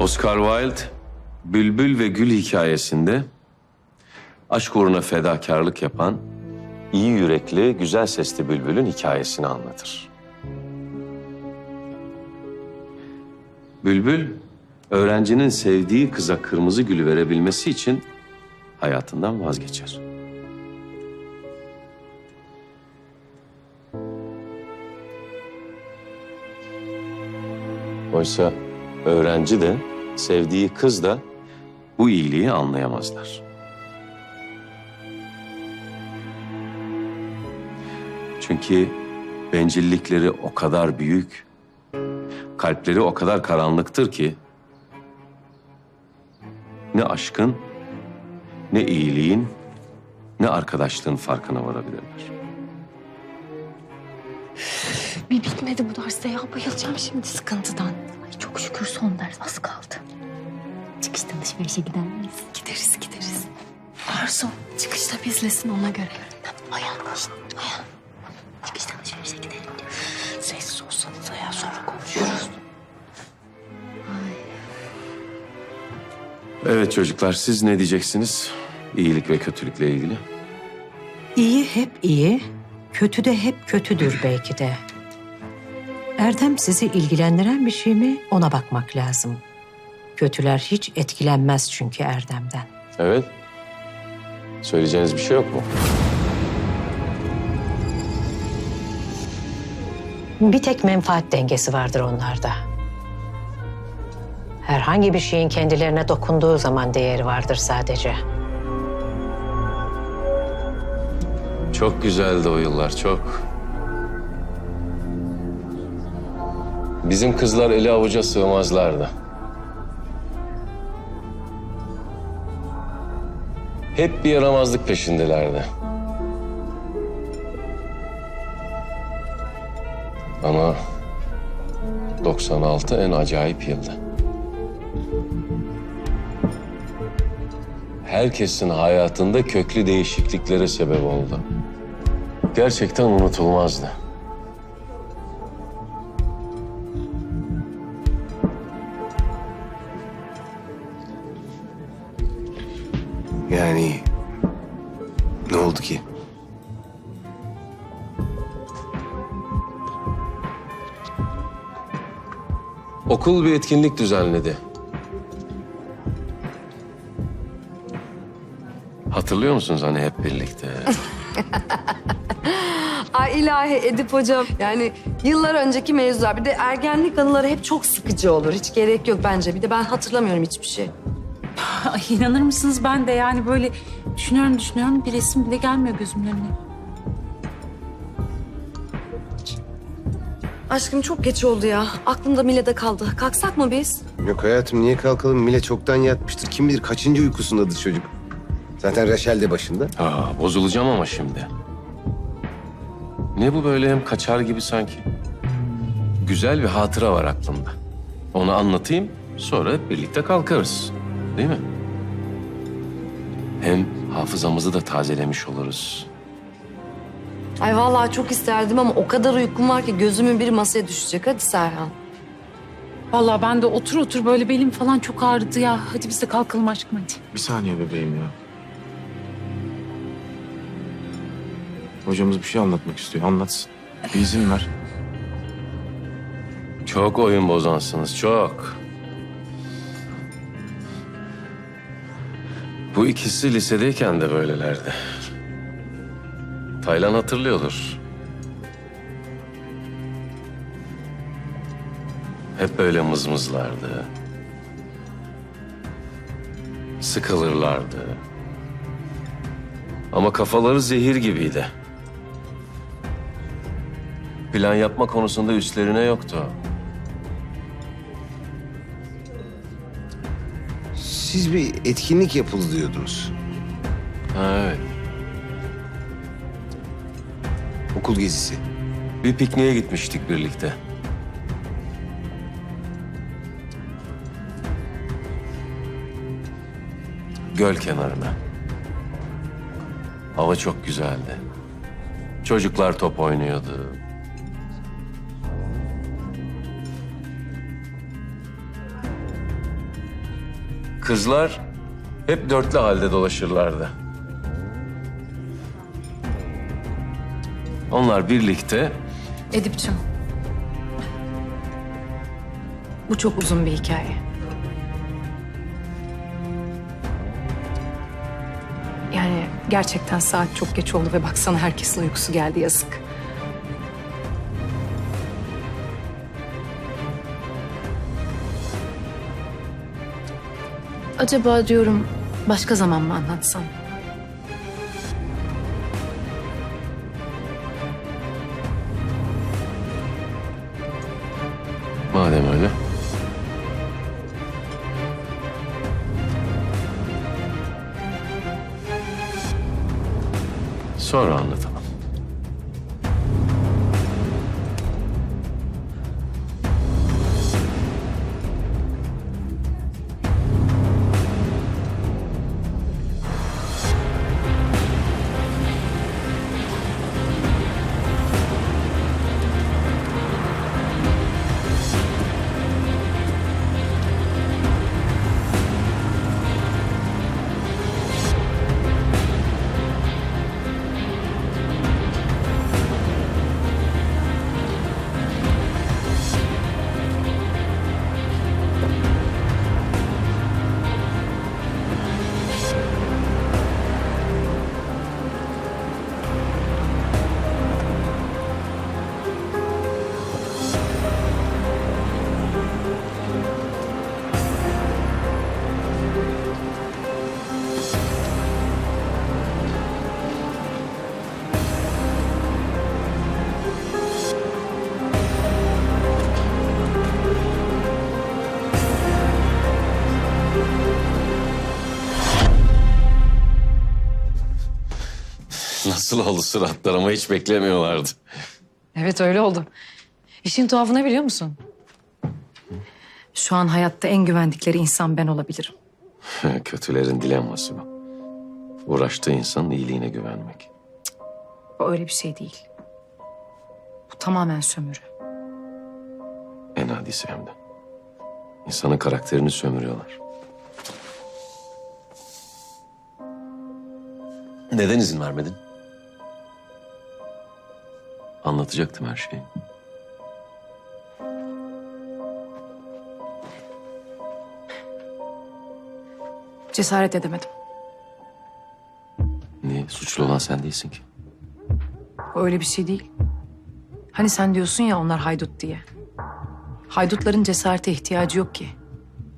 Oscar Wilde, Bülbül ve Gül hikayesinde aşk uğruna fedakarlık yapan iyi yürekli, güzel sesli bülbülün hikayesini anlatır. Bülbül, öğrencinin sevdiği kıza kırmızı gülü verebilmesi için hayatından vazgeçer. Oysa öğrenci de, sevdiği kız da bu iyiliği anlayamazlar. Çünkü bencillikleri o kadar büyük, kalpleri o kadar karanlıktır ki ne aşkın, ne iyiliğin, ne arkadaşlığın farkına varabilirler. Bir bitmedi bu ders ya. Bayılacağım şimdi sıkıntıdan. Ay çok şükür son ders az kaldı. Çıkışta alışverişe gider miyiz? Gideriz gideriz. Arzu çıkışta bizlesin ona göre. Koş. Ayhan. Çıkışta alışverişe gidelim diyor. Sessiz olsanız ya sonra konuşuruz. Evet çocuklar siz ne diyeceksiniz iyilik ve kötülükle ilgili? İyi hep iyi, kötü de hep kötüdür belki de. Erdem sizi ilgilendiren bir şey mi ona bakmak lazım. Kötüler hiç etkilenmez çünkü Erdem'den. Evet. Söyleyeceğiniz bir şey yok mu? Bir tek menfaat dengesi vardır onlarda. Herhangi bir şeyin kendilerine dokunduğu zaman değeri vardır sadece. Çok güzeldi o yıllar, çok. Bizim kızlar eli avuca sığmazlardı. Hep bir yaramazlık peşindelerdi. Ama 96 en acayip yıldı. Herkesin hayatında köklü değişikliklere sebep oldu. Gerçekten unutulmazdı. Yani ne oldu ki? Okul bir etkinlik düzenledi. Hatırlıyor musunuz hani hep birlikte? Ay ilahi Edip hocam. Yani yıllar önceki mevzular. Bir de ergenlik anıları hep çok sıkıcı olur. Hiç gerek yok bence. Bir de ben hatırlamıyorum hiçbir şey. Ay inanır mısınız ben de yani böyle düşünüyorum düşünüyorum bir resim bile gelmiyor gözümün önüne. Aşkım çok geç oldu ya. Aklımda Mile'de kaldı. Kalksak mı biz? Yok hayatım niye kalkalım? Mile çoktan yatmıştır. Kim bilir kaçıncı uykusundadır çocuk. Zaten Reşel de başında. Ha, bozulacağım ama şimdi. Ne bu böyle hem kaçar gibi sanki? Güzel bir hatıra var aklımda. Onu anlatayım, sonra hep birlikte kalkarız. Değil mi? Hem hafızamızı da tazelemiş oluruz. Ay vallahi çok isterdim ama o kadar uykum var ki gözümün biri masaya düşecek. Hadi Serhan. Vallahi ben de otur otur böyle belim falan çok ağrıdı ya. Hadi biz de kalkalım aşkım hadi. Bir saniye bebeğim ya. Hocamız bir şey anlatmak istiyor. Anlatsın. Bir izin ver. Çok oyun bozansınız, çok. Bu ikisi lisedeyken de böylelerdi. Taylan hatırlıyordur. Hep böyle mızmızlardı. Sıkılırlardı. Ama kafaları zehir gibiydi. Plan yapma konusunda üstlerine yoktu. Siz bir etkinlik yapıldı diyordunuz. Ha, evet. Okul gezisi. Bir pikniğe gitmiştik birlikte. Göl kenarına. Hava çok güzeldi. Çocuklar top oynuyordu. Kızlar hep dörtlü halde dolaşırlardı. Onlar birlikte Edip'ciğim. Bu çok uzun bir hikaye. Yani gerçekten saat çok geç oldu ve baksana herkesin uykusu geldi yazık. Acaba diyorum başka zaman mı anlatsam? madem öyle. Sonra anlatalım. Nasıl oldu suratlar ama hiç beklemiyorlardı. Evet öyle oldu. İşin tuhafına biliyor musun? Şu an hayatta en güvendikleri insan ben olabilirim. Kötülerin dilenması bu. Uğraştığı insanın iyiliğine güvenmek. Bu öyle bir şey değil. Bu tamamen sömürü. En hadisi hem de. İnsanın karakterini sömürüyorlar. Neden izin vermedin? Anlatacaktım her şeyi. Cesaret edemedim. Niye? Suçlu olan sen değilsin ki. Bu öyle bir şey değil. Hani sen diyorsun ya onlar haydut diye. Haydutların cesarete ihtiyacı yok ki.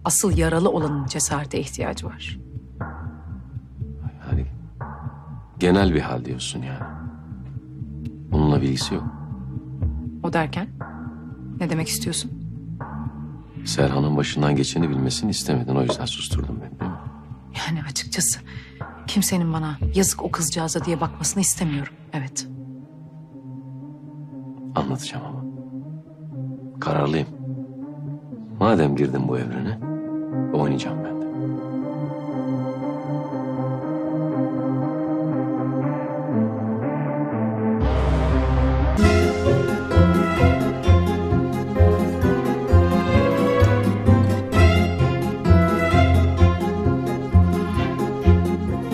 Asıl yaralı olanın cesarete ihtiyacı var. Hani genel bir hal diyorsun yani. Bununla bilgisi yok. O derken ne demek istiyorsun? Serhan'ın başından geçeni bilmesini istemedin. O yüzden susturdun beni değil mi? Yani açıkçası kimsenin bana yazık o kızcağıza diye bakmasını istemiyorum. Evet. Anlatacağım ama. Kararlıyım. Madem girdim bu evrene, oynayacağım ben.